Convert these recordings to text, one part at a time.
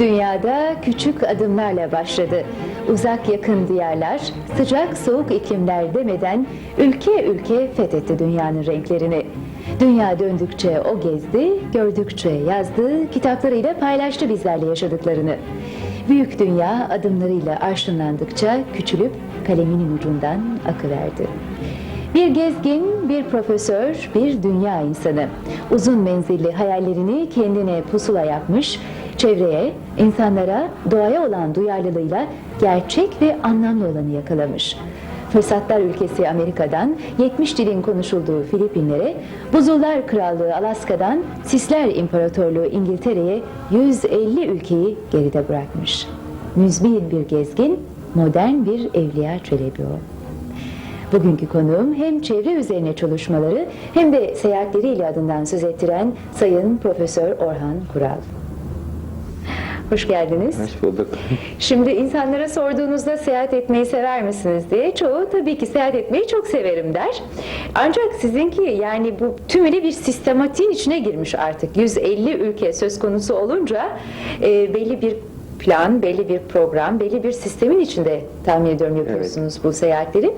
dünyada küçük adımlarla başladı. Uzak yakın diyarlar, sıcak soğuk iklimler demeden ülke ülke fethetti dünyanın renklerini. Dünya döndükçe o gezdi, gördükçe yazdı, kitaplarıyla paylaştı bizlerle yaşadıklarını. Büyük dünya adımlarıyla arşınlandıkça küçülüp kaleminin ucundan akıverdi. Bir gezgin, bir profesör, bir dünya insanı. Uzun menzilli hayallerini kendine pusula yapmış, çevreye, insanlara, doğaya olan duyarlılığıyla gerçek ve anlamlı olanı yakalamış. Fırsatlar ülkesi Amerika'dan 70 dilin konuşulduğu Filipinlere, Buzullar Krallığı Alaska'dan Sisler İmparatorluğu İngiltere'ye 150 ülkeyi geride bırakmış. Müzmin bir gezgin, modern bir evliya Çelebi o. Bugünkü konuğum hem çevre üzerine çalışmaları hem de seyahatleriyle adından söz ettiren Sayın Profesör Orhan Kural. Hoş geldiniz. Hoş bulduk. Şimdi insanlara sorduğunuzda seyahat etmeyi sever misiniz diye çoğu tabii ki seyahat etmeyi çok severim der. Ancak sizinki yani bu tümüyle bir sistematiğin içine girmiş artık. 150 ülke söz konusu olunca e, belli bir plan, belli bir program, belli bir sistemin içinde tahmin ediyorum yapıyorsunuz bu seyahatleri.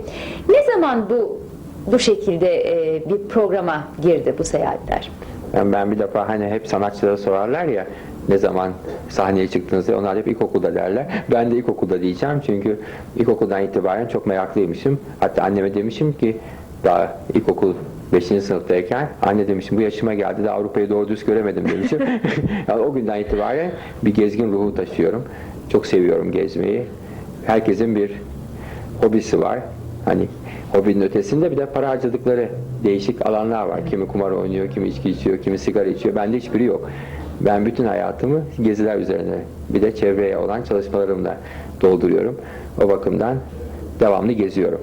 Ne zaman bu bu şekilde e, bir programa girdi bu seyahatler? Yani ben bir defa hani hep sanatçılara sorarlar ya ne zaman sahneye çıktınız diye onlar hep ilkokulda derler. Ben de ilkokulda diyeceğim çünkü ilkokuldan itibaren çok meraklıymışım. Hatta anneme demişim ki daha ilkokul 5. sınıftayken anne demişim bu yaşıma geldi de Avrupa'yı doğru düz göremedim demişim. yani o günden itibaren bir gezgin ruhu taşıyorum. Çok seviyorum gezmeyi. Herkesin bir hobisi var. Hani hobinin ötesinde bir de para harcadıkları değişik alanlar var. Kimi kumar oynuyor, kimi içki içiyor, kimi sigara içiyor. Bende hiçbiri yok. Ben bütün hayatımı geziler üzerine bir de çevreye olan çalışmalarımla dolduruyorum. O bakımdan devamlı geziyorum.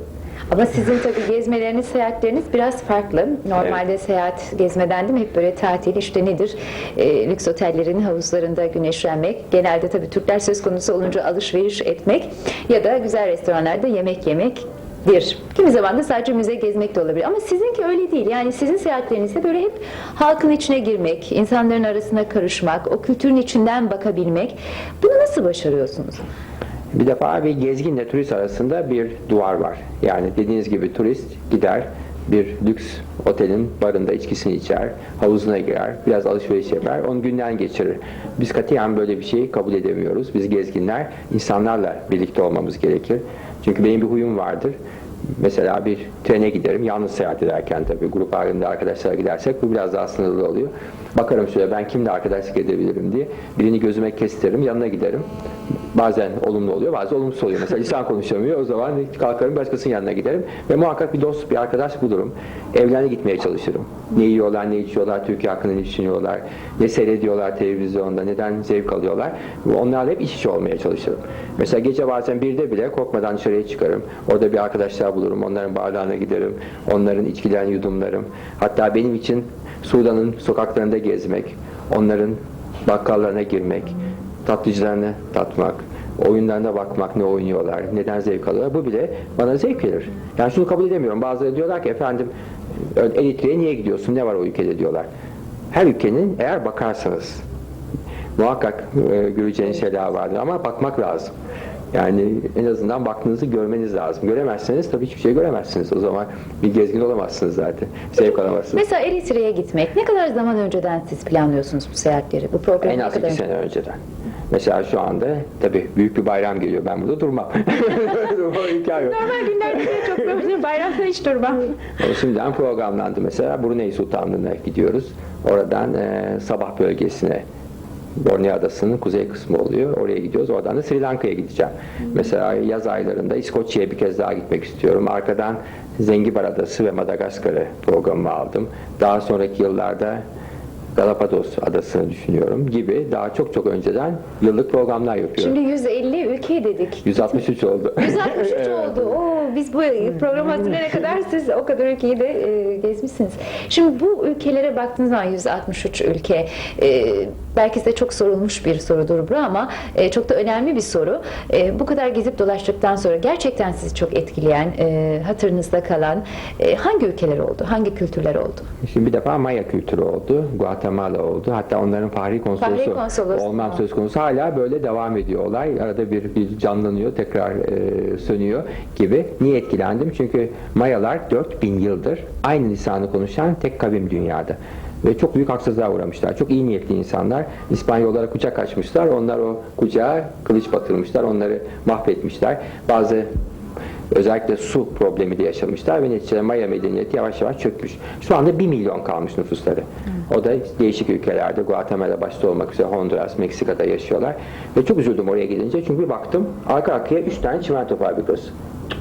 Ama sizin tabii gezmeleriniz, seyahatleriniz biraz farklı. Normalde seyahat gezmeden değil mi? Hep böyle tatil işte nedir? E, lüks otellerin havuzlarında güneşlenmek. Genelde tabii Türkler söz konusu olunca alışveriş etmek ya da güzel restoranlarda yemek yemek bir. Kimi zaman da sadece müze gezmek de olabilir. Ama sizinki öyle değil. Yani sizin seyahatlerinizde böyle hep halkın içine girmek, insanların arasına karışmak, o kültürün içinden bakabilmek. Bunu nasıl başarıyorsunuz? Bir defa bir gezginle turist arasında bir duvar var. Yani dediğiniz gibi turist gider bir lüks otelin barında içkisini içer, havuzuna girer, biraz alışveriş yapar, onu günden geçirir. Biz katiyen böyle bir şeyi kabul edemiyoruz. Biz gezginler insanlarla birlikte olmamız gerekir. Çünkü benim bir huyum vardır. Mesela bir trene giderim, yalnız seyahat ederken tabii grup halinde arkadaşlar gidersek bu biraz daha sınırlı oluyor. Bakarım şöyle ben kimle arkadaşlık edebilirim diye. Birini gözüme kestiririm, yanına giderim. Bazen olumlu oluyor, bazen olumsuz oluyor. Mesela lisan konuşamıyor, o zaman kalkarım başkasının yanına giderim. Ve muhakkak bir dost, bir arkadaş bulurum. Evlerine gitmeye çalışırım. Ne yiyorlar, ne içiyorlar, Türkiye hakkında ne düşünüyorlar, ne seyrediyorlar televizyonda, neden zevk alıyorlar. Onlarla hep iç içe olmaya çalışırım. Mesela gece bazen birde bile korkmadan dışarıya çıkarım. Orada bir arkadaşlar bulurum, onların bardağına giderim, onların içkilerini yudumlarım. Hatta benim için Sudan'ın sokaklarında gezmek, onların bakkallarına girmek, tatlıcılarını tatmak, oyunlarına bakmak ne oynuyorlar, neden zevk alıyorlar bu bile bana zevk verir. Yani şunu kabul edemiyorum. Bazıları diyorlar ki efendim Eritre'ye niye gidiyorsun, ne var o ülkede diyorlar. Her ülkenin eğer bakarsanız muhakkak e, göreceğiniz şeyler vardır ama bakmak lazım. Yani en azından baktığınızı görmeniz lazım. Göremezseniz tabii hiçbir şey göremezsiniz. O zaman bir gezgin olamazsınız zaten. Zevk alamazsınız. Mesela Eritre'ye gitmek ne kadar zaman önceden siz planlıyorsunuz bu seyahatleri? Bu programı En az kadar iki sene önceden. Mesela şu anda tabii büyük bir bayram geliyor. Ben burada durmam. Normal günlerde de çok böyle bayramda hiç durmam. E, Şimdiden programlandı mesela. Brunei Sultanlığı'na gidiyoruz. Oradan e, sabah bölgesine Borneo Adası'nın kuzey kısmı oluyor. Oraya gidiyoruz. Oradan da Sri Lanka'ya gideceğim. Mesela yaz aylarında İskoçya'ya bir kez daha gitmek istiyorum. Arkadan Zengibar Adası ve Madagaskar'ı programıma aldım. Daha sonraki yıllarda Galapagos Adası'nı düşünüyorum gibi daha çok çok önceden yıllık programlar yapıyorum. Şimdi 150 ülke dedik. 163 oldu. 163 oldu. Oo, biz bu programı hazırlayana kadar siz o kadar ülkeyi de e, gezmişsiniz. Şimdi bu ülkelere baktığınız zaman 163 ülke e, belki size çok sorulmuş bir sorudur bu ama e, çok da önemli bir soru. E, bu kadar gezip dolaştıktan sonra gerçekten sizi çok etkileyen, e, hatırınızda kalan e, hangi ülkeler oldu? Hangi kültürler oldu? Şimdi bir defa Maya kültürü oldu, Guatemala oldu. Hatta onların fahri konsolosu, Fahri konsolosu. olmam söz konusu. Hala böyle devam ediyor olay. Arada bir, bir canlanıyor, tekrar e, sönüyor gibi. Niye etkilendim? Çünkü Mayalar 4000 yıldır aynı lisanı konuşan tek kavim dünyada. Ve çok büyük haksızlığa uğramışlar. Çok iyi niyetli insanlar. İspanyollara kucak açmışlar. Onlar o kucağa kılıç batırmışlar. Onları mahvetmişler. Bazı Özellikle su problemi de yaşamışlar ve neticede Maya medeniyeti yavaş yavaş çökmüş. Şu anda 1 milyon kalmış nüfusları. O da değişik ülkelerde, Guatemala başta olmak üzere Honduras, Meksika'da yaşıyorlar. Ve çok üzüldüm oraya gidince çünkü bir baktım arka arkaya 3 tane çimento fabrikası.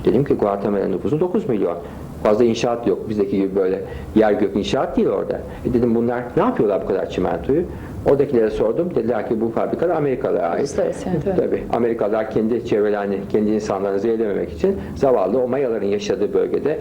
Dedim ki Guatemala nüfusu 9 milyon. Fazla inşaat yok. Bizdeki gibi böyle yer gök inşaat değil orada. E dedim bunlar ne yapıyorlar bu kadar çimentoyu? Oradakilere sordum. Dediler ki bu fabrikalar Amerikalılara ait. Evet. Tabii Amerikalılar kendi çevrelerini, kendi insanlarını zehirlememek için zavallı o Mayaların yaşadığı bölgede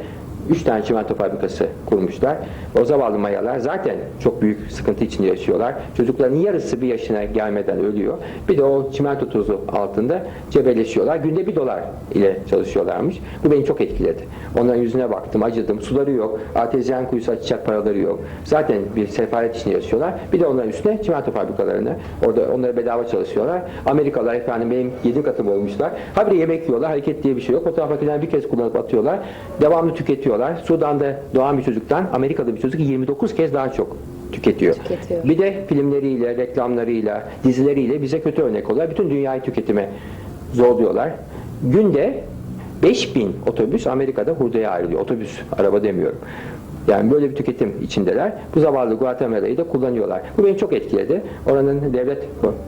3 tane çimento fabrikası kurmuşlar. O zavallı Mayalar zaten çok büyük sıkıntı içinde yaşıyorlar. Çocukların yarısı bir yaşına gelmeden ölüyor. Bir de o çimento tozu altında cebelleşiyorlar. Günde bir dolar ile çalışıyorlarmış. Bu beni çok etkiledi. Onların yüzüne baktım, acıdım. Suları yok, artezyen kuyusu açacak paraları yok. Zaten bir sefalet içinde yaşıyorlar. Bir de onların üstüne çimento fabrikalarını, orada onları bedava çalışıyorlar. Amerikalılar efendim benim yedim katım olmuşlar. Habire yemek yiyorlar, hareket diye bir şey yok. Fotoğraf makinelerini bir kez kullanıp atıyorlar. Devamlı tüketiyorlar. Sudan'da doğan bir çocuktan Amerika'da bir çocuk 29 kez daha çok tüketiyor. Tüketiyor. Bir de filmleriyle, reklamlarıyla, dizileriyle bize kötü örnek oluyor. Bütün dünyayı tüketime zorluyorlar. Günde 5000 otobüs Amerika'da hurdaya ayrılıyor. Otobüs, araba demiyorum. Yani böyle bir tüketim içindeler. Bu zavallı Guatemala'yı da kullanıyorlar. Bu beni çok etkiledi. Oranın devlet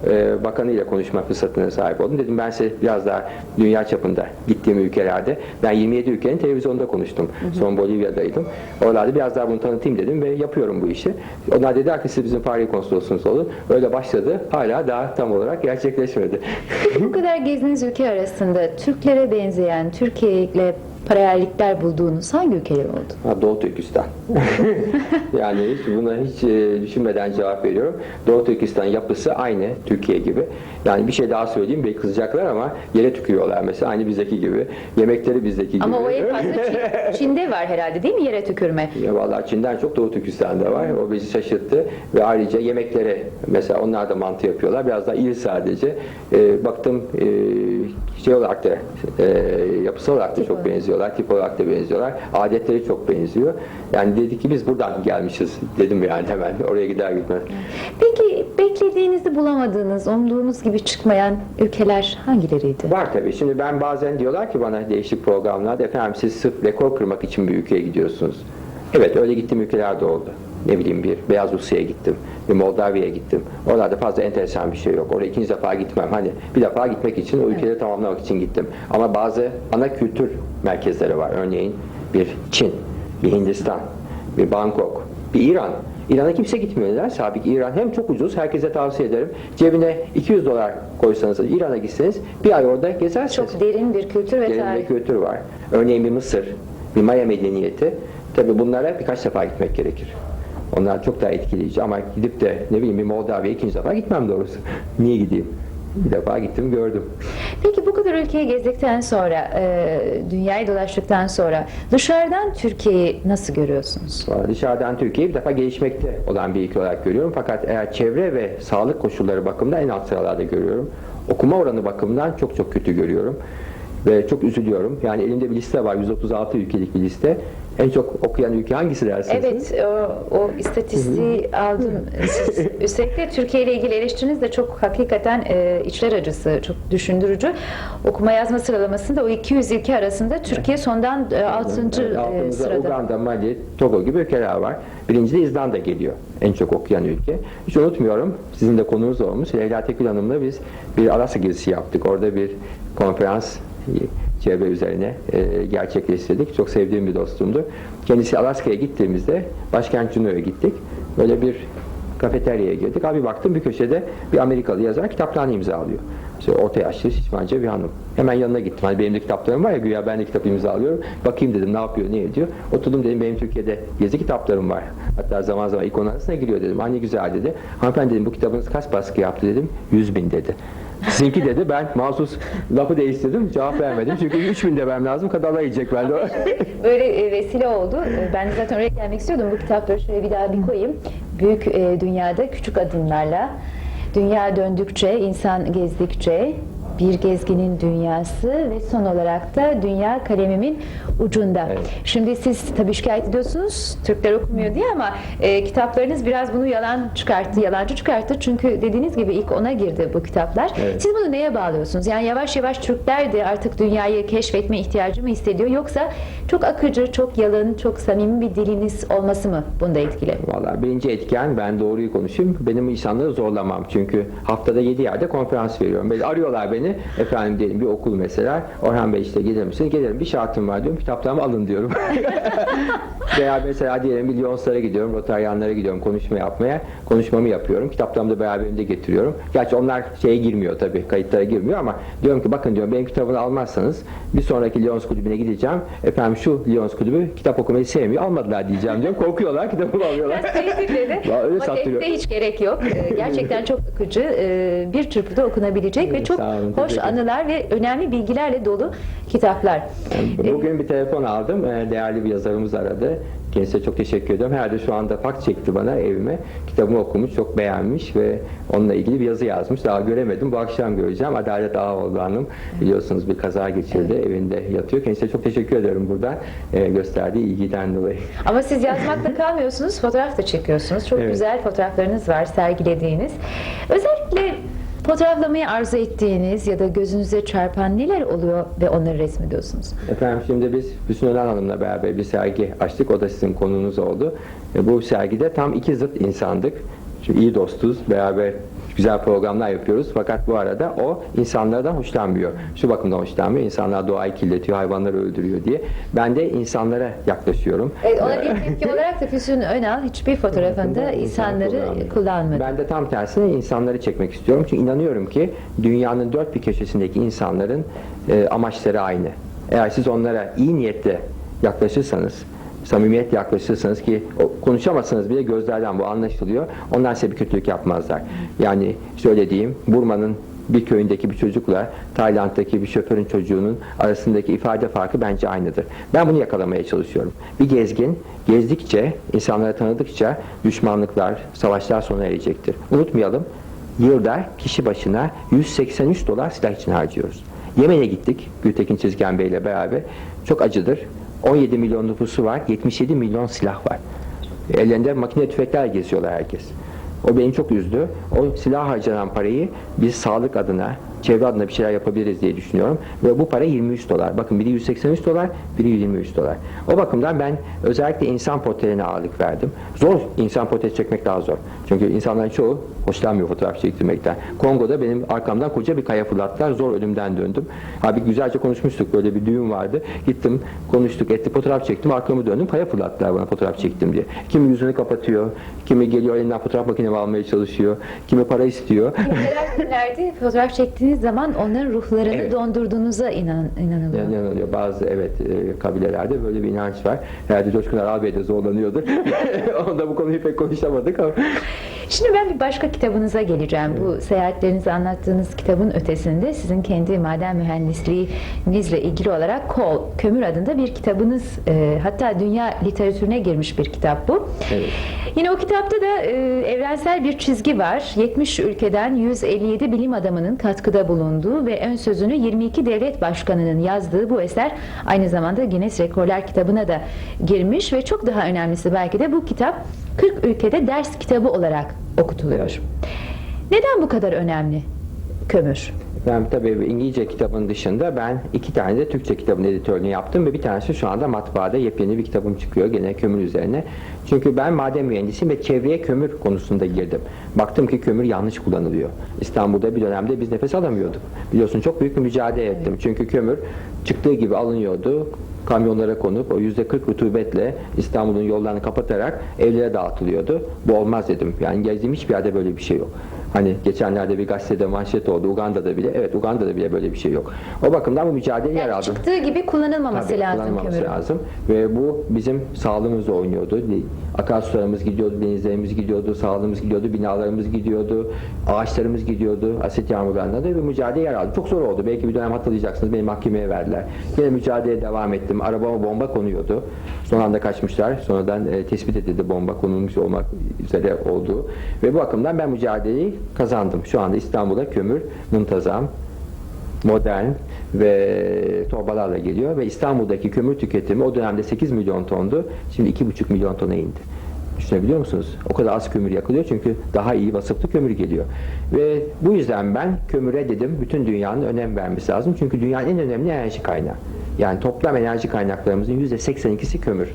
e, bakanı ile konuşma fırsatına sahip oldum. Dedim ben size biraz daha dünya çapında gittiğim ülkelerde ben 27 ülkenin televizyonda konuştum. Son Bolivya'daydım. Oralarda biraz daha bunu tanıtayım dedim ve yapıyorum bu işi. Onlar dediler ki siz bizim Paris konsolosunuz olun. Öyle başladı. Hala daha tam olarak gerçekleşmedi. Bu kadar gezdiğiniz ülke arasında Türklere benzeyen, Türkiye ile paralellikler bulduğunuz hangi ülkeler oldu? Ha, Doğu Türkistan. yani hiç buna hiç e, düşünmeden cevap veriyorum. Doğu Türkistan yapısı aynı Türkiye gibi. Yani bir şey daha söyleyeyim belki kızacaklar ama yere tükürüyorlar mesela aynı bizdeki gibi. Yemekleri bizdeki gibi. Ama o en fazla Çin- Çin'de var herhalde değil mi yere tükürme? Ya vallahi Çin'den çok Doğu Türkistan'da var. O bizi şaşırttı. Ve ayrıca yemekleri mesela onlar da mantı yapıyorlar. Biraz daha iri sadece. Ee, baktım e, şey olarak da e, yapısal olarak da çok olarak. Benziyorlar. Tip olarak da benziyorlar. Adetleri çok benziyor. Yani dedik ki biz buradan gelmişiz dedim yani hemen oraya gider gitmez. Peki beklediğinizi bulamadığınız, umduğunuz gibi çıkmayan ülkeler hangileriydi? Var tabii. Şimdi ben bazen diyorlar ki bana değişik programlarda efendim siz sırf rekor kırmak için bir ülkeye gidiyorsunuz. Evet öyle gittiğim ülkeler de oldu. Ne bileyim bir Beyaz Rusya'ya gittim, bir Moldavya'ya gittim. Oralarda fazla enteresan bir şey yok. Oraya ikinci defa gitmem. Hani bir defa gitmek için o ülkeleri tamamlamak için gittim. Ama bazı ana kültür merkezleri var. Örneğin bir Çin, bir Hindistan, bir Bangkok, bir İran. İran'a kimse gitmiyor. Neden? Sabik İran hem çok ucuz, herkese tavsiye ederim. Cebine 200 dolar koysanız İran'a gitseniz bir ay orada gezersiniz. Çok derin bir kültür ve Yerinde tarih. kültür var. Örneğin bir Mısır, bir Maya medeniyeti. Tabi bunlara birkaç defa gitmek gerekir. Onlar çok daha etkileyici ama gidip de ne bileyim bir Moldavya'ya ikinci defa gitmem doğrusu. Niye gideyim? Bir defa gittim gördüm. Peki bu kadar ülkeyi gezdikten sonra, e, dünyayı dolaştıktan sonra dışarıdan Türkiye'yi nasıl görüyorsunuz? Dışarıdan Türkiye'yi bir defa gelişmekte olan bir ülke olarak görüyorum. Fakat eğer çevre ve sağlık koşulları bakımından en alt sıralarda görüyorum. Okuma oranı bakımından çok çok kötü görüyorum. Ve çok üzülüyorum. Yani elimde bir liste var. 136 ülkelik bir liste. En çok okuyan ülke hangisi dersiniz? Evet, o, o istatistiği aldım. Siz, üstelik Türkiye ile ilgili eleştiriniz de çok hakikaten e, içler acısı, çok düşündürücü. Okuma yazma sıralamasında o 200 ülke arasında Türkiye sondan e, 6. Evet, e, sırada. Uganda, Mali, Togo gibi ülkeler var. Birinci de İzlanda geliyor. En çok okuyan ülke. Hiç unutmuyorum. Sizin de konunuz olmuş. Leyla Tekül Hanım'la biz bir Alasya gezisi yaptık. Orada bir konferans çevre üzerine e, gerçekleştirdik. Çok sevdiğim bir dostumdu. Kendisi Alaska'ya gittiğimizde başkent Juneau'ya gittik. Böyle bir kafeteryaya girdik. Abi baktım bir köşede bir Amerikalı yazar kitaplarını imzalıyor. İşte orta yaşlı şişmanca bir hanım. Hemen yanına gittim. Hani benim de kitaplarım var ya güya ben de kitap imzalıyorum. Bakayım dedim ne yapıyor, ne ediyor. Oturdum dedim benim Türkiye'de gezi kitaplarım var. Hatta zaman zaman ilk onun arasına giriyor dedim. Anne güzel dedi. Hanımefendi dedim bu kitabınız kaç baskı yaptı dedim. 100 bin dedi. Sizinki dedi ben mahsus lafı değiştirdim cevap vermedim çünkü 3000 demem lazım kadarlar yiyecek bende. Böyle e, vesile oldu. E, Ben zaten oraya gelmek istiyordum. Bu kitapları şöyle bir daha bir koyayım. Büyük e, dünyada küçük adımlarla, dünya döndükçe, insan gezdikçe, bir gezginin dünyası ve son olarak da dünya kalemimin ucunda. Evet. Şimdi siz tabii şikayet ediyorsunuz Türkler okumuyor diye ama e, kitaplarınız biraz bunu yalan çıkarttı, yalancı çıkarttı. Çünkü dediğiniz gibi ilk ona girdi bu kitaplar. Evet. Siz bunu neye bağlıyorsunuz? Yani yavaş yavaş Türkler de artık dünyayı keşfetme ihtiyacı mı hissediyor yoksa çok akıcı, çok yalın, çok samimi bir diliniz olması mı bunda etkili? Valla birinci etken ben doğruyu konuşayım. Benim insanları zorlamam. Çünkü haftada 7 yerde konferans veriyorum. Böyle arıyorlar beni. Efendim diyelim bir okul mesela. Orhan Bey işte gelir misiniz? Gelirim. Bir şartım var diyorum. Kitaplarımı alın diyorum. Veya mesela diyelim bir Lyonslara gidiyorum. Rotaryanlara gidiyorum konuşma yapmaya. Konuşmamı yapıyorum. Kitaplarımı da beraberinde getiriyorum. Gerçi onlar şeye girmiyor tabii. Kayıtlara girmiyor ama diyorum ki bakın diyorum benim kitabını almazsanız bir sonraki Lyons kulübüne gideceğim. Efendim şu Lyons kulübü kitap okumayı sevmiyor. Almadılar diyeceğim diyorum. Korkuyorlar kitabımı alıyorlar. Biraz tehditle de Ya öyle tehditte hiç gerek yok. Ee, Gerçekten çok akıcı, e, bir çırpıda okunabilecek ve Evet, çok sağ olun, hoş anılar ve önemli bilgilerle dolu kitaplar. Ee, Bugün bir telefon aldım. Ee, Değerli bir yazarımız aradı. Kendisine çok teşekkür ediyorum. Herhalde şu anda fax çekti bana evime. Kitabımı okumuş, çok beğenmiş ve onunla ilgili bir yazı yazmış. Daha göremedim. Bu akşam göreceğim. Adalet Ağaoğlu Hanım biliyorsunuz bir kaza geçirdi. Evinde yatıyor. Kendisine çok teşekkür ederim buradan e, gösterdiği ilgiden dolayı. Ama siz yazmakla kalmıyorsunuz, fotoğraf da çekiyorsunuz. Çok Evet. güzel fotoğraflarınız var sergilediğiniz. Özellikle fotoğraflamayı arzu ettiğiniz ya da gözünüze çarpan neler oluyor ve onları resmediyorsunuz? Efendim şimdi biz Hüsnü Önen Hanım'la beraber bir sergi açtık. O da sizin konunuz oldu. E, bu sergide tam iki zıt insandık. Şimdi iyi dostuz. Beraber güzel programlar yapıyoruz. Fakat bu arada o insanlardan hoşlanmıyor. Şu bakımdan hoşlanmıyor. İnsanlar doğayı kirletiyor, hayvanları öldürüyor diye. Ben de insanlara yaklaşıyorum. Evet, ona bir tepki olarak da Füsun Önal hiçbir fotoğrafında İnsan insanları kullanmadı. Ben de tam tersine insanları çekmek istiyorum. Çünkü inanıyorum ki dünyanın dört bir köşesindeki insanların e, amaçları aynı. Eğer siz onlara iyi niyetle yaklaşırsanız, samimiyet yaklaşırsanız ki konuşamazsanız bile gözlerden bu anlaşılıyor. Onlar size bir kötülük yapmazlar. Yani şöyle diyeyim, Burma'nın bir köyündeki bir çocukla Tayland'daki bir şoförün çocuğunun arasındaki ifade farkı bence aynıdır. Ben bunu yakalamaya çalışıyorum. Bir gezgin gezdikçe, insanları tanıdıkça düşmanlıklar, savaşlar sona erecektir. Unutmayalım, yılda kişi başına 183 dolar silah için harcıyoruz. Yemen'e gittik Gültekin Çizgen Bey ile beraber. Çok acıdır. 17 milyon nüfusu var, 77 milyon silah var. Ellerinde makine tüfekler geziyorlar herkes. O beni çok üzdü. O silah harcanan parayı biz sağlık adına, çevre adına bir şeyler yapabiliriz diye düşünüyorum. Ve bu para 23 dolar. Bakın biri 183 dolar, biri 123 dolar. O bakımdan ben özellikle insan portrelerine ağırlık verdim. Zor insan portresi çekmek daha zor. Çünkü insanların çoğu hoşlanmıyor fotoğraf çektirmekten. Kongo'da benim arkamdan koca bir kaya fırlattılar. Zor ölümden döndüm. Abi güzelce konuşmuştuk. Böyle bir düğün vardı. Gittim, konuştuk, etti, fotoğraf çektim. Arkamı döndüm. Kaya fırlattılar bana fotoğraf çektim diye. Kimi yüzünü kapatıyor, kimi geliyor elinden fotoğraf makinemi almaya çalışıyor, kimi para istiyor. Neler günlerde fotoğraf çektiğiniz zaman onların ruhlarını Evet. dondurduğunuza inan, inanılıyor. İnanılıyor. Bazı evet e, kabilelerde böyle bir inanç var. Herhalde Coşkun Aral Bey de zorlanıyordur. Onda bu konuyu pek konuşamadık ama. Şimdi ben bir başka kitabınıza geleceğim. Bu seyahatlerinizi anlattığınız kitabın ötesinde sizin kendi maden mühendisliğinizle ilgili olarak Kol, Kömür adında bir kitabınız e, hatta dünya literatürüne girmiş bir kitap bu. Evet. Yine o kitapta da e, evrensel bir çizgi var. 70 ülkeden 157 bilim adamının katkıda bulunduğu ve ön sözünü 22 devlet başkanının yazdığı bu eser aynı zamanda Guinness Rekorlar kitabına da girmiş ve çok daha önemlisi belki de bu kitap 40 ülkede ders kitabı olarak okutuluyor. Neden bu kadar önemli kömür? Ben tabii İngilizce kitabın dışında ben iki tane de Türkçe kitabın editörlüğünü yaptım ve bir tanesi şu anda matbaada yepyeni bir kitabım çıkıyor gene kömür üzerine. Çünkü ben maden mühendisiyim ve çevreye kömür konusunda girdim. Baktım ki kömür yanlış kullanılıyor. İstanbul'da bir dönemde biz nefes alamıyorduk. Biliyorsun çok büyük bir mücadele ettim. Çünkü kömür çıktığı gibi alınıyordu kamyonlara konup o yüzde 40 rutubetle İstanbul'un yollarını kapatarak evlere dağıtılıyordu. Bu olmaz dedim. Yani gezdiğim hiçbir yerde böyle bir şey yok. Hani geçenlerde bir gazetede manşet oldu Uganda'da bile. Evet Uganda'da bile böyle bir şey yok. O bakımdan bu mücadeleye yer Yani aldım. çıktığı gibi kullanılmaması Tabii, lazım kullanmamız kömürün. lazım. Ve bu bizim sağlığımızla oynuyordu. Akarsularımız gidiyordu, denizlerimiz gidiyordu, sağlığımız gidiyordu, binalarımız gidiyordu, ağaçlarımız gidiyordu, asit yağmurlarında da bir mücadele yer aldı. Çok zor oldu. Belki bir dönem hatırlayacaksınız beni mahkemeye verdiler. Yine mücadeleye devam ettim. Arabama bomba konuyordu. Son anda kaçmışlar. Sonradan e, tespit edildi bomba konulmuş olmak üzere olduğu. Ve bu bakımdan ben mücadeleyi kazandım. Şu anda İstanbul'a kömür muntazam, modern ve torbalarla geliyor ve İstanbul'daki kömür tüketimi o dönemde 8 milyon tondu. Şimdi 2,5 milyon tona indi. Düşünebiliyor musunuz? O kadar az kömür yakılıyor çünkü daha iyi vasıflı kömür geliyor. Ve bu yüzden ben kömüre dedim bütün dünyanın önem vermesi lazım. Çünkü dünyanın en önemli enerji kaynağı. Yani toplam enerji kaynaklarımızın %82'si kömür.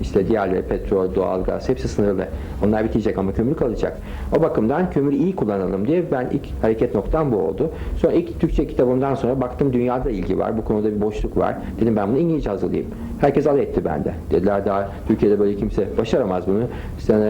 İşte diğerleri petrol, doğalgaz hepsi sınırlı. Onlar bitecek ama kömür kalacak. O bakımdan kömürü iyi kullanalım diye ben ilk hareket noktam bu oldu. Sonra ilk Türkçe kitabımdan sonra baktım dünyada ilgi var. Bu konuda bir boşluk var. Dedim ben bunu İngilizce hazırlayayım. Herkes alay etti bende. Dediler daha Türkiye'de böyle kimse başaramaz bunu. Sana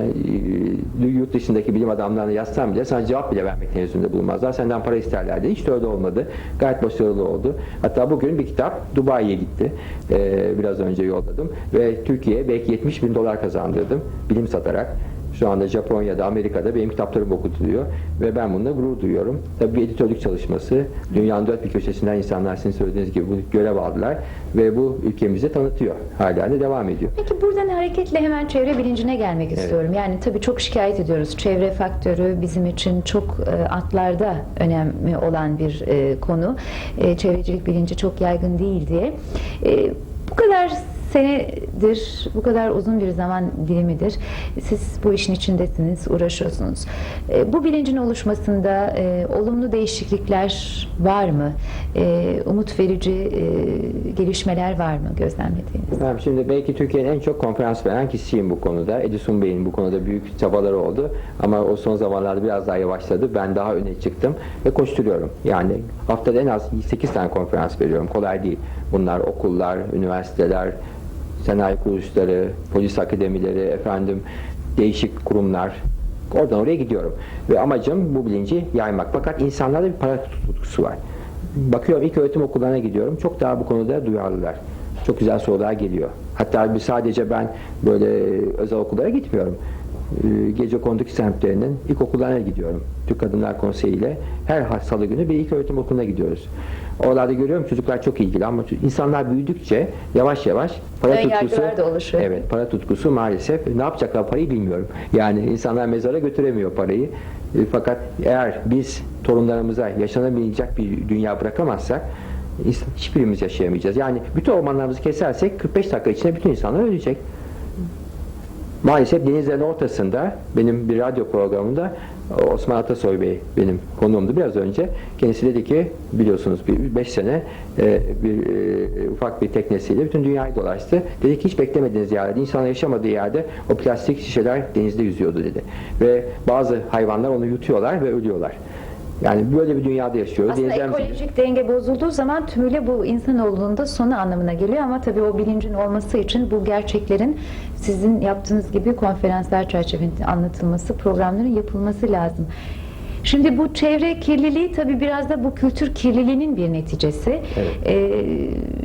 e, yurt dışındaki bilim adamlarına yazsam bile sana cevap bile vermek tenezzülünde bulunmazlar. Senden para isterlerdi. Hiç de öyle olmadı. Gayet başarılı oldu. Hatta bugün bir kitap Dubai'ye gitti. Ee, biraz önce yolladım. Ve Türkiye'ye belki 70 bin dolar kazandırdım. Bilim satarak. Şu anda Japonya'da, Amerika'da benim kitaplarım okutuluyor ve ben bununla gurur duyuyorum. Tabii bir editörlük çalışması, dünyanın dört bir köşesinden insanlar sizin söylediğiniz gibi bu görev aldılar ve bu ülkemizi tanıtıyor. Hala da devam ediyor. Peki buradan hareketle hemen çevre bilincine gelmek istiyorum. Yani tabii çok şikayet ediyoruz. Çevre faktörü bizim için çok e, atlarda önemli olan bir e, konu. E, çevrecilik bilinci çok yaygın değil diye. E, bu kadar senedir, bu kadar uzun bir zaman dilimidir. Siz bu işin içindesiniz, uğraşıyorsunuz. E, bu bilincin oluşmasında e, olumlu değişiklikler var mı? E, umut verici e, gelişmeler var mı gözlemlediğiniz? Tamam, şimdi belki Türkiye'nin en çok konferans veren kişiyim bu konuda. Edison Bey'in bu konuda büyük çabaları oldu. Ama o son zamanlarda biraz daha yavaşladı. Ben daha öne çıktım ve koşturuyorum. Yani haftada en az 8 tane konferans veriyorum. Kolay değil. Bunlar okullar, üniversiteler, sanayi kuruluşları, polis akademileri, efendim değişik kurumlar. Oradan oraya gidiyorum. Ve amacım bu bilinci yaymak. Fakat insanlarda bir para tutkusu var. Bakıyorum ilk öğretim okullarına gidiyorum. Çok daha bu konuda duyarlılar. Çok güzel sorular geliyor. Hatta bir sadece ben böyle özel okullara gitmiyorum. Ee, Gece konduk semtlerinin ilk okullarına gidiyorum. Türk Kadınlar Konseyi ile her salı günü bir ilk öğretim okuluna gidiyoruz. Oralarda görüyorum çocuklar çok ilgili ama insanlar büyüdükçe yavaş yavaş para Ön tutkusu yargılar da oluşuyor. Evet, para tutkusu maalesef ne yapacaklar parayı bilmiyorum. Yani insanlar mezara götüremiyor parayı. E, Fakat eğer biz torunlarımıza yaşanabilecek bir dünya bırakamazsak hiçbirimiz yaşayamayacağız. Yani bütün ormanlarımızı kesersek 45 dakika içinde bütün insanlar ölecek. Maalesef denizlerin ortasında benim bir radyo programında Osman Atasoy Bey benim konuğumdu biraz önce. Kendisi dedi ki biliyorsunuz bir 5 sene e, bir e, ufak bir teknesiyle bütün dünyayı dolaştı. Dedi ki hiç beklemediğiniz yerde, insanlar yaşamadığı yerde o plastik şişeler denizde yüzüyordu dedi. Ve bazı hayvanlar onu yutuyorlar ve ölüyorlar. Yani böyle bir dünyada yaşıyoruz. Aslında Denizlerimiz- ekolojik denge bozulduğu zaman tümüyle bu insanoğlunun da sonu anlamına geliyor ama tabii o bilincin olması için bu gerçeklerin sizin yaptığınız gibi konferanslar çerçevesinde anlatılması, programların yapılması lazım. Şimdi bu çevre kirliliği tabii biraz da bu kültür kirliliğinin bir neticesi. Evet. Ee,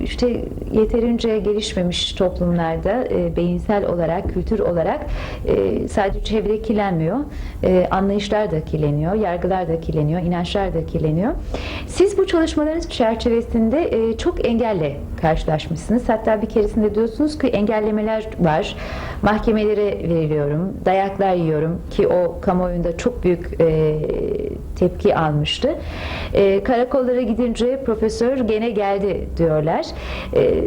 işte yeterince gelişmemiş toplumlarda e, beyinsel olarak, kültür olarak e, sadece çevre kirlenmiyor, e, anlayışlar da kirleniyor, yargılar da kirleniyor, inançlar da kirleniyor. Siz bu çalışmalarınız çerçevesinde e, çok engelle karşılaşmışsınız. Hatta bir keresinde diyorsunuz ki engellemeler var, mahkemelere veriliyorum, dayaklar yiyorum ki o kamuoyunda çok büyük e, tepki almıştı. E, karakollara gidince profesör gene geldi diyorlar. E,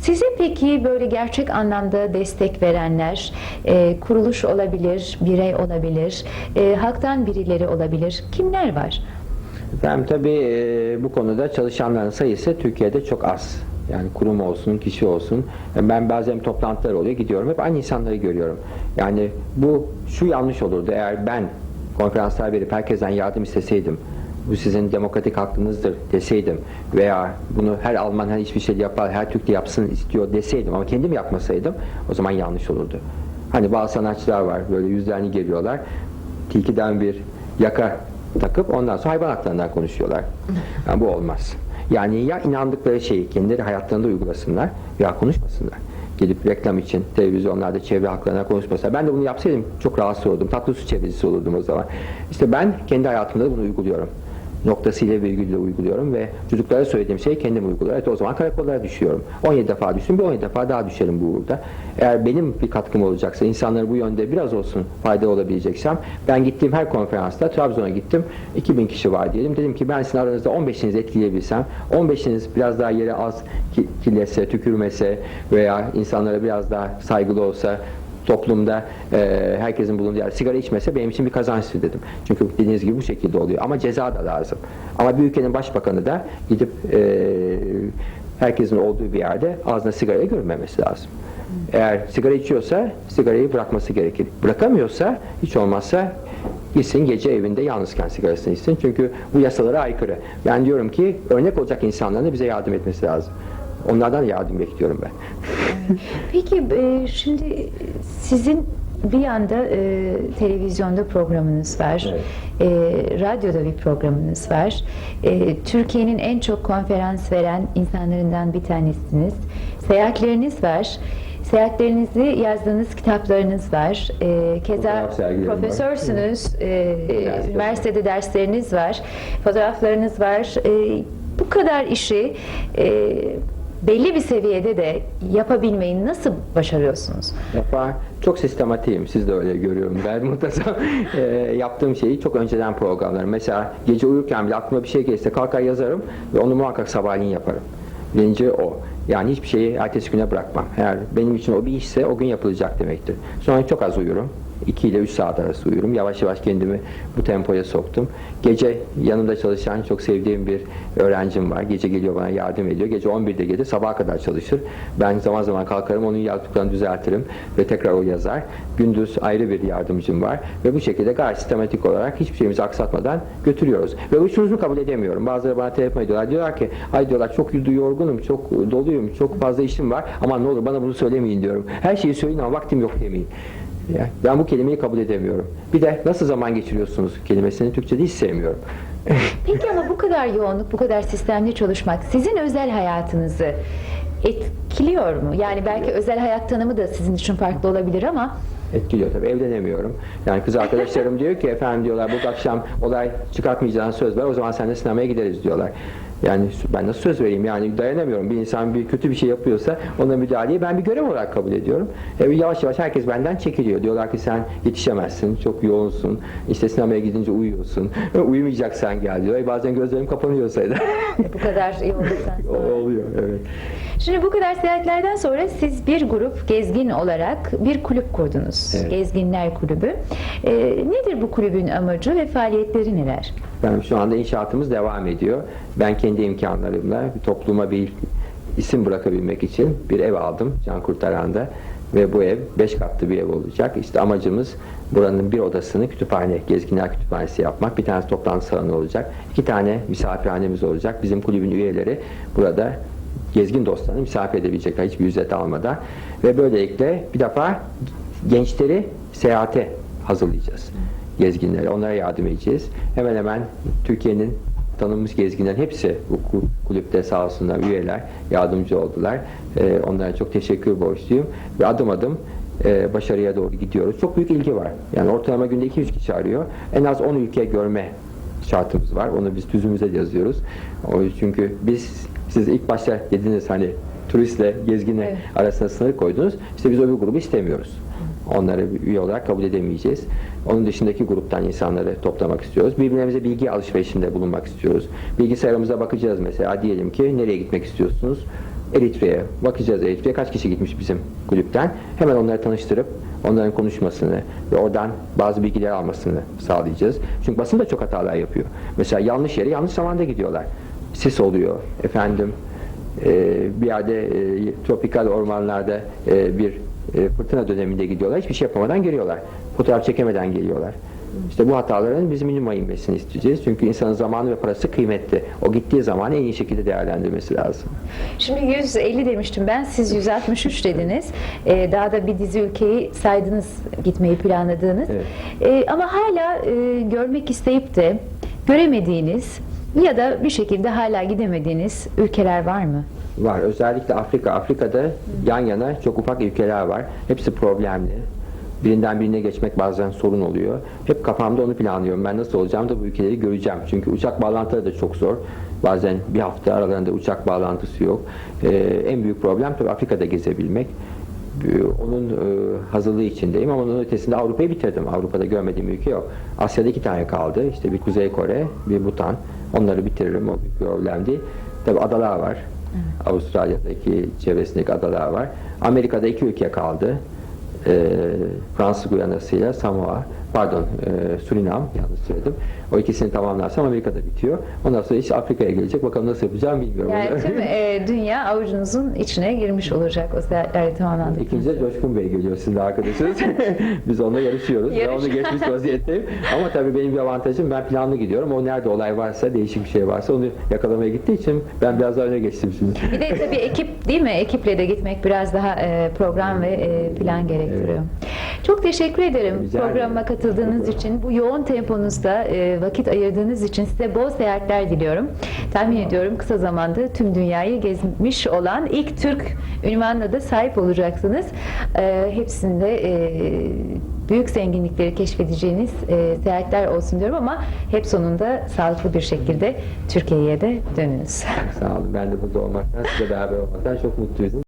Size peki böyle gerçek anlamda destek verenler, e, kuruluş olabilir, birey olabilir, e, halktan birileri olabilir. Kimler var? Efendim tabii e, bu konuda çalışanların sayısı Türkiye'de çok az. Yani kurum olsun, kişi olsun. Yani Ben bazen toplantılar oluyor, gidiyorum. Hep aynı insanları görüyorum. Yani bu şu yanlış olurdu. Eğer ben konferanslar verip herkesten yardım isteseydim, bu sizin demokratik hakkınızdır deseydim veya bunu her Alman her şey yapar, her Türk de yapsın istiyor deseydim ama kendim yapmasaydım o zaman yanlış olurdu. Hani bazı sanatçılar var böyle yüzlerini geliyorlar. Tilkiden bir yaka takıp ondan sonra hayvan haklarından konuşuyorlar. Yani bu olmaz. Yani ya inandıkları şeyi kendileri hayatlarında uygulasınlar ya konuşmasınlar. Gidip reklam için televizyonlarda çevre haklarına konuşmasınlar. Ben de bunu yapsaydım çok rahatsız olurdum. Tatlı su çevresi olurdum o zaman. İşte ben kendi hayatımda da bunu uyguluyorum noktasıyla virgülle uyguluyorum ve çocuklara söylediğim şeyi kendim uyguluyorum. Evet o zaman karakollara düşüyorum. 17 defa düştüm bir 17 defa daha düşerim bu uğurda. Eğer benim bir katkım olacaksa, insanlara bu yönde biraz olsun fayda olabileceksem, ben gittiğim her konferansta, Trabzon'a gittim, 2000 kişi var diyelim. Dedim ki ben sizin aranızda 15'inizi etkileyebilsem, 15'iniz biraz daha yere az ki- kirletse, tükürmese veya insanlara biraz daha saygılı olsa, toplumda e, herkesin bulunduğu yer sigara içmese benim için bir kazançtır dedim. Çünkü dediğiniz gibi bu şekilde oluyor. Ama ceza da lazım. Ama bir ülkenin başbakanı da gidip e, herkesin olduğu bir yerde ağzına sigara görmemesi lazım. Eğer sigara içiyorsa sigarayı bırakması gerekir. Bırakamıyorsa hiç olmazsa gitsin gece evinde yalnızken sigarasını içsin. Çünkü bu yasalara aykırı. Ben diyorum ki örnek olacak insanların da bize yardım etmesi lazım. Onlardan yardım bekliyorum ben. Peki e, şimdi sizin bir yanda e, televizyonda programınız var, Evet. e, radyoda bir programınız var. E, Türkiye'nin en çok konferans veren insanlarından bir tanesiniz. Seyahatleriniz var. Seyahatlerinizi yazdığınız kitaplarınız var. E, keza sergilerim var. profesörsünüz, e, Üniversite. üniversitede dersleriniz var, fotoğraflarınız var. E, bu kadar işi e, belli bir seviyede de yapabilmeyi nasıl başarıyorsunuz? Yapar. Çok sistematiğim. Siz de öyle görüyorum. Ben muntazam e, yaptığım şeyi çok önceden programlarım. Mesela gece uyurken bile aklıma bir şey gelirse kalkar yazarım ve onu muhakkak sabahleyin yaparım. Birinci o. Yani hiçbir şeyi ertesi güne bırakmam. Eğer benim için o bir işse o gün yapılacak demektir. Sonra çok az uyurum. 2 ile 3 saat arası uyurum. Yavaş yavaş kendimi bu tempoya soktum. Gece yanımda çalışan çok sevdiğim bir öğrencim var. Gece geliyor bana yardım ediyor. Gece 11'de gelir sabaha kadar çalışır. Ben zaman zaman kalkarım onun yaptıklarını düzeltirim ve tekrar o yazar. Gündüz ayrı bir yardımcım var ve bu şekilde gayet sistematik olarak hiçbir şeyimizi aksatmadan götürüyoruz. Ve şunu kabul edemiyorum. Bazıları bana telefon ediyorlar. Diyorlar ki ay diyorlar çok yorgunum, çok doluyum, çok fazla işim var ama ne olur bana bunu söylemeyin diyorum. Her şeyi söyleyin ama vaktim yok demeyin. Ben bu kelimeyi kabul edemiyorum. Bir de nasıl zaman geçiriyorsunuz kelimesini Türkçe'de hiç sevmiyorum. Peki ama bu kadar yoğunluk, bu kadar sistemli çalışmak sizin özel hayatınızı etkiliyor mu? Yani belki özel hayat tanımı da sizin için farklı olabilir ama Etkiliyor tabii. Evlenemiyorum. Yani kız arkadaşlarım diyor ki efendim diyorlar bu akşam olay çıkartmayacağın söz ver o zaman seninle sinemaya gideriz diyorlar. Yani ben nasıl söz vereyim yani dayanamıyorum. Bir insan bir kötü bir şey yapıyorsa ona müdahaleyi ben bir görev olarak kabul ediyorum. E, yavaş yavaş herkes benden çekiliyor. Diyorlar ki sen yetişemezsin, çok yoğunsun. İşte sinemaya gidince uyuyorsun. Uyumayacaksan gel diyor. E, bazen gözlerim kapanıyorsa da bu kadar sonra. oluyor. Evet. Şimdi bu kadar seyahatlerden sonra siz bir grup gezgin olarak bir kulüp kurdunuz. Evet. Gezginler Kulübü. Ee, nedir bu kulübün amacı ve faaliyetleri neler? Ben şu anda inşaatımız devam ediyor. Ben kendi imkanlarımla bir topluma bir isim bırakabilmek için bir ev aldım Can Kurtaran'da ve bu ev 5 katlı bir ev olacak. İşte amacımız buranın bir odasını kütüphane, gezginler kütüphanesi yapmak. Bir tanesi toplantı salonu olacak. iki tane misafirhanemiz olacak. Bizim kulübün üyeleri burada gezgin dostlarını misafir edebilecekler hiçbir ücret almadan. Ve böylelikle bir defa gençleri seyahate hazırlayacağız gezginleri. Onlara yardım edeceğiz. Hemen hemen Türkiye'nin tanınmış gezginlerin hepsi bu ku- kulüpte sağ olsunlar üyeler yardımcı oldular. Ee, onlara çok teşekkür borçluyum. Ve adım adım e, başarıya doğru gidiyoruz. Çok büyük ilgi var. Yani ortalama günde 200 kişi arıyor. En az 10 ülke görme şartımız var. Onu biz tüzüğümüze yazıyoruz. O, çünkü biz siz ilk başta dediniz hani turistle gezginle Evet. arasında sınır koydunuz. İşte biz öbür grubu istemiyoruz. Onları üye olarak kabul edemeyeceğiz. Onun dışındaki gruptan insanları toplamak istiyoruz. Birbirlerimize bilgi alışverişinde bulunmak istiyoruz. Bilgisayarımıza bakacağız mesela. Diyelim ki nereye gitmek istiyorsunuz? Eritre'ye. Bakacağız Eritre'ye kaç kişi gitmiş bizim kulüpten. Hemen onları tanıştırıp onların konuşmasını ve oradan bazı bilgiler almasını sağlayacağız. Çünkü basın da çok hatalar yapıyor. Mesela yanlış yere yanlış zamanda gidiyorlar. Sis oluyor. Efendim e, bir yerde e, tropikal ormanlarda e, bir e, fırtına döneminde gidiyorlar. Hiçbir şey yapamadan geliyorlar. Fotoğraf çekemeden geliyorlar. İşte bu hataların biz minimuma inmesini isteyeceğiz. Çünkü insanın zamanı ve parası kıymetli. O gittiği zaman en iyi şekilde değerlendirmesi lazım. Şimdi 150 demiştim ben, siz 163 dediniz. Ee, daha da bir dizi ülkeyi saydınız gitmeyi planladığınız. Evet. Ee, ama hala e, görmek isteyip de göremediğiniz ya da bir şekilde hala gidemediğiniz ülkeler var mı? Var. Özellikle Afrika. Afrika'da yan yana çok ufak ülkeler var. Hepsi problemli. Birinden birine geçmek bazen sorun oluyor. Hep kafamda onu planlıyorum. Ben nasıl olacağım da bu ülkeleri göreceğim. Çünkü uçak bağlantıları da çok zor. Bazen bir hafta aralarında uçak bağlantısı yok. Ee, en büyük problem tabii Afrika'da gezebilmek. Ee, Onun e, hazırlığı içindeyim ama onun ötesinde Avrupa'yı bitirdim. Avrupa'da görmediğim ülke yok. Asya'da iki tane kaldı. İşte bir Kuzey Kore, bir Bhutan. Onları bitiririm. O bir problem değil. Tabii adalar var. Avustralya'daki çevresindeki adalar var. Amerika'da iki ülke kaldı. Ee, Fransız Guyana'sıyla Samoa, pardon e, Surinam yanlış söyledim. O ikisini tamamlarsam Amerika'da bitiyor. Ondan sonra iş Afrika'ya gelecek. Bakalım nasıl yapacağım bilmiyorum. Yani tüm e, dünya avucunuzun içine girmiş olacak o seyahatler tamamlandıktan İkinci de Coşkun Bey geliyor sizin de arkadaşınız. Biz onunla yarışıyoruz. Ben Yarış. onu geçmiş vaziyetteyim. Ama tabii benim bir avantajım ben planlı gidiyorum. O nerede olay varsa, değişik bir şey varsa onu yakalamaya gittiği için ben biraz daha öne geçtim şimdi. Bir de tabii ekip değil mi? Ekiple de gitmek biraz daha e, program ve e, plan gerektiriyor. Çok teşekkür ederim Rica programa ederim. katıldığınız için. Bu yoğun temponuzda e, vakit ayırdığınız için size bol seyahatler diliyorum. Tahmin ediyorum kısa zamanda tüm dünyayı gezmiş olan ilk Türk ünvanına da sahip olacaksınız. E, hepsinde e, büyük zenginlikleri keşfedeceğiniz e, seyahatler olsun diyorum ama hep sonunda sağlıklı bir şekilde Türkiye'ye de dönünüz. Sağ olun. Ben de burada olmaktan, size beraber olmaktan çok mutluyum.